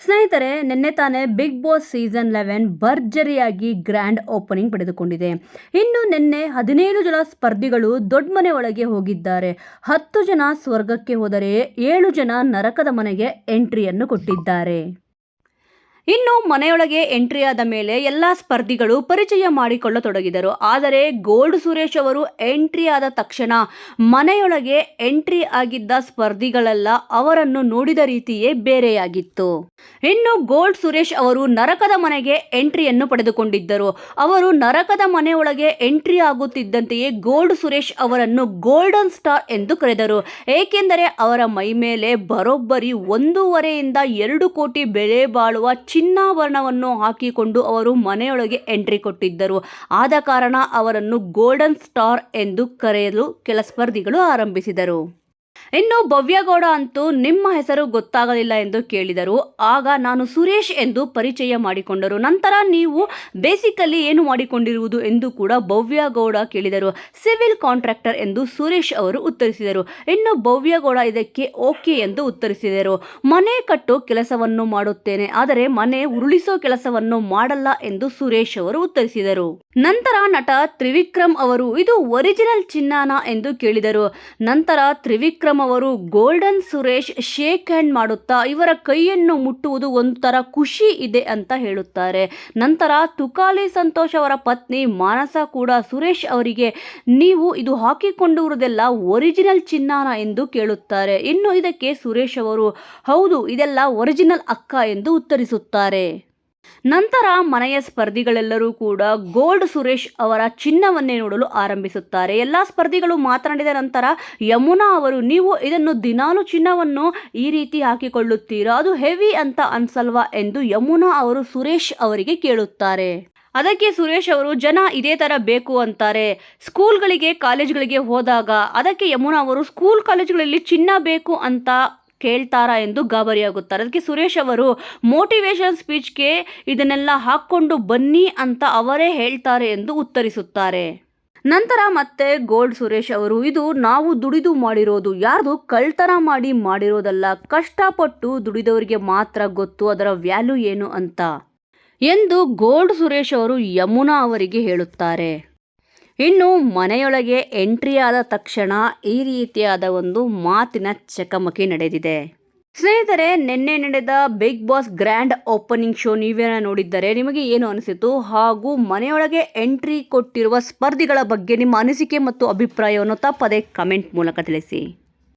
ಸ್ನೇಹಿತರೆ, ನಿನ್ನೆ ತಾನೇ ಬಿಗ್ ಬಾಸ್ ಸೀಸನ್ ಲೆವೆನ್ ಭರ್ಜರಿಯಾಗಿ ಗ್ರ್ಯಾಂಡ್ ಓಪನಿಂಗ್ ಪಡೆದುಕೊಂಡಿದೆ. ಇನ್ನು ನಿನ್ನೆ ಹದಿನೇಳು ಜನ ಸ್ಪರ್ಧಿಗಳು ದೊಡ್ಡ ಮನೆ ಒಳಗೆ ಹೋಗಿದ್ದಾರೆ. ಹತ್ತು ಜನ ಸ್ವರ್ಗಕ್ಕೆ ಹೋದರೆ ಏಳು ಜನ ನರಕದ ಮನೆಗೆ ಎಂಟ್ರಿಯನ್ನು ಕೊಟ್ಟಿದ್ದಾರೆ. ಇನ್ನು ಮನೆಯೊಳಗೆ ಎಂಟ್ರಿ ಆದ ಮೇಲೆ ಎಲ್ಲ ಸ್ಪರ್ಧಿಗಳು ಪರಿಚಯ ಮಾಡಿಕೊಳ್ಳತೊಡಗಿದರು. ಆದರೆ ಗೋಲ್ಡ್ ಸುರೇಶ್ ಅವರು ಎಂಟ್ರಿ ಆದ ತಕ್ಷಣ ಮನೆಯೊಳಗೆ ಎಂಟ್ರಿ ಆಗಿದ್ದ ಸ್ಪರ್ಧಿಗಳೆಲ್ಲ ಅವರನ್ನು ನೋಡಿದ ರೀತಿಯೇ ಬೇರೆಯಾಗಿತ್ತು. ಇನ್ನು ಗೋಲ್ಡ್ ಸುರೇಶ್ ಅವರು ನರಕದ ಮನೆಗೆ ಎಂಟ್ರಿಯನ್ನು ಪಡೆದುಕೊಂಡಿದ್ದರು. ಅವರು ನರಕದ ಮನೆಯೊಳಗೆ ಎಂಟ್ರಿ ಆಗುತ್ತಿದ್ದಂತೆಯೇ ಗೋಲ್ಡ್ ಸುರೇಶ್ ಅವರನ್ನು ಗೋಲ್ಡನ್ ಸ್ಟಾರ್ ಎಂದು ಕರೆದರು. ಏಕೆಂದರೆ ಅವರ ಮೈ ಮೇಲೆ ಬರೋಬ್ಬರಿ ಒಂದೂವರೆಯಿಂದ ಎರಡು ಕೋಟಿ ಬೆಲೆ ಬಾಳುವ ಚಿನ್ನಾಭರಣವನ್ನು ಹಾಕಿಕೊಂಡು ಅವರು ಮನೆಯೊಳಗೆ ಎಂಟ್ರಿ ಕೊಟ್ಟಿದ್ದರು. ಆದ ಕಾರಣ ಅವರನ್ನು ಗೋಲ್ಡನ್ ಸ್ಟಾರ್ ಎಂದು ಕರೆಯಲು ಕೆಲ ಸ್ಪರ್ಧಿಗಳು ಆರಂಭಿಸಿದರು. ಇನ್ನು ಭವ್ಯಗೌಡ ಅಂತೂ ನಿಮ್ಮ ಹೆಸರು ಗೊತ್ತಾಗಲಿಲ್ಲ ಎಂದು ಕೇಳಿದರು. ಆಗ ನಾನು ಸುರೇಶ್ ಎಂದು ಪರಿಚಯ ಮಾಡಿಕೊಂಡರು. ನಂತರ ನೀವು ಬೇಸಿಕಲಿ ಏನು ಮಾಡಿಕೊಂಡಿರುವುದು ಎಂದು ಕೂಡ ಭವ್ಯಗೌಡ ಕೇಳಿದರು. ಸಿವಿಲ್ ಕಾಂಟ್ರಾಕ್ಟರ್ ಎಂದು ಸುರೇಶ್ ಅವರು ಉತ್ತರಿಸಿದರು. ಇನ್ನು ಭವ್ಯಗೌಡ ಇದಕ್ಕೆ ಓಕೆ ಎಂದು ಉತ್ತರಿಸಿದರು. ಮನೆ ಕಟ್ಟೋ ಕೆಲಸವನ್ನು ಮಾಡುತ್ತೇನೆ. ಆದರೆ ಮನೆ ಉರುಳಿಸೋ ಕೆಲಸವನ್ನು ಮಾಡಲ್ಲ ಎಂದು ಸುರೇಶ್ ಅವರು ಉತ್ತರಿಸಿದರು. ನಂತರ ನಟ ತ್ರಿವಿಕ್ರಮ್ ಅವರು, ಇದು ಒರಿಜಿನಲ್ ಚಿನ್ನಾನ ಎಂದು ಕೇಳಿದರು. ನಂತರ ತ್ರಿವಿಕ್ರಮ್ ಅವರು ಗೋಲ್ಡನ್ ಸುರೇಶ್ ಶೇಕ್ ಹ್ಯಾಂಡ್ ಮಾಡುತ್ತಾ ಇವರ ಕೈಯನ್ನು ಮುಟ್ಟುವುದು ಒಂಥರ ಖುಷಿ ಇದೆ ಅಂತ ಹೇಳುತ್ತಾರೆ. ನಂತರ ತುಕಾಲಿ ಸಂತೋಷ್ ಅವರ ಪತ್ನಿ ಮಾನಸ ಕೂಡ ಸುರೇಶ್ ಅವರಿಗೆ, ನೀವು ಇದು ಹಾಕಿಕೊಂಡಿರುವುದೆಲ್ಲ ಒರಿಜಿನಲ್ ಚಿನ್ನಾನ ಎಂದು ಕೇಳುತ್ತಾರೆ. ಇನ್ನು ಇದಕ್ಕೆ ಸುರೇಶ್ ಅವರು, ಹೌದು, ಇದೆಲ್ಲ ಒರಿಜಿನಲ್ ಅಕ್ಕ ಎಂದು ಉತ್ತರಿಸುತ್ತಾರೆ. ನಂತರ ಮನೆಯ ಸ್ಪರ್ಧಿಗಳೆಲ್ಲರೂ ಕೂಡ ಗೋಲ್ಡ್ ಸುರೇಶ್ ಅವರ ಚಿನ್ನವನ್ನೇ ನೋಡಲು ಆರಂಭಿಸುತ್ತಾರೆ. ಎಲ್ಲ ಸ್ಪರ್ಧಿಗಳು ಮಾತನಾಡಿದ ನಂತರ ಯಮುನಾ ಅವರು, ನೀವು ಇದನ್ನು ದಿನಾಲು ಚಿನ್ನವನ್ನು ಈ ರೀತಿ ಹಾಕಿಕೊಳ್ಳುತ್ತೀರಾ? ಅದು ಹೆವಿ ಅಂತ ಅನ್ಸಲ್ವಾ? ಎಂದು ಯಮುನಾ ಅವರು ಸುರೇಶ್ ಅವರಿಗೆ ಕೇಳುತ್ತಾರೆ. ಅದಕ್ಕೆ ಸುರೇಶ್ ಅವರು, ಜನ ಇದೇ ಥರ ಬೇಕು ಅಂತಾರೆ. ಸ್ಕೂಲ್ಗಳಿಗೆ, ಕಾಲೇಜ್ಗಳಿಗೆ ಹೋದಾಗ ಅದಕ್ಕೆ ಯಮುನಾ ಅವರು, ಸ್ಕೂಲ್ ಕಾಲೇಜ್ಗಳಲ್ಲಿ ಚಿನ್ನ ಬೇಕು ಅಂತ ಕೇಳ್ತಾರಾ ಎಂದು ಗಾಬರಿಯಾಗುತ್ತಾರೆ ಅದಕ್ಕೆ ಸುರೇಶ್ ಅವರು ಮೋಟಿವೇಶನ್ ಸ್ಪೀಚ್ಗೆ ಇದನ್ನೆಲ್ಲ ಹಾಕ್ಕೊಂಡು ಬನ್ನಿ ಅಂತ ಅವರೇ ಹೇಳ್ತಾರೆ ಎಂದು ಉತ್ತರಿಸುತ್ತಾರೆ. ನಂತರ ಮತ್ತೆ ಗೋಲ್ಡ್ ಸುರೇಶ್ ಅವರು, ಇದು ನಾವು ದುಡಿದು ಮಾಡಿರೋದು. ಯಾರ್ದು ಕಳ್ತನ ಮಾಡಿ ಮಾಡಿರೋದಲ್ಲ. ಕಷ್ಟಪಟ್ಟು ದುಡಿದವರಿಗೆ ಮಾತ್ರ ಗೊತ್ತು. ಅದರ ವ್ಯಾಲ್ಯೂ ಏನು ಅಂತ. ಎಂದು ಗೋಲ್ಡ್ ಸುರೇಶ್ ಅವರು ಯಮುನಾ ಅವರಿಗೆ ಹೇಳುತ್ತಾರೆ. ಇನ್ನು ಮನೆಯೊಳಗೆ ಎಂಟ್ರಿ ಆದ ತಕ್ಷಣ ಈ ರೀತಿಯಾದ ಒಂದು ಮಾತಿನ ಚಕಮಕಿ ನಡೆದಿದೆ. ಸ್ನೇಹಿತರೆ, ನಿನ್ನೆ ನಡೆದ big boss grand opening show ನೀವೇನ ನೋಡಿದ್ದರೆ ನಿಮಗೆ ಏನು ಅನಿಸಿತು? ಹಾಗೂ ಮನೆಯೊಳಗೆ ಎಂಟ್ರಿ ಕೊಟ್ಟಿರುವ ಸ್ಪರ್ಧಿಗಳ ಬಗ್ಗೆ ನಿಮ್ಮ ಅನಿಸಿಕೆ ಮತ್ತು ಅಭಿಪ್ರಾಯವನ್ನು ತಪ್ಪದೇ ಕಮೆಂಟ್ ಮೂಲಕ ತಿಳಿಸಿ.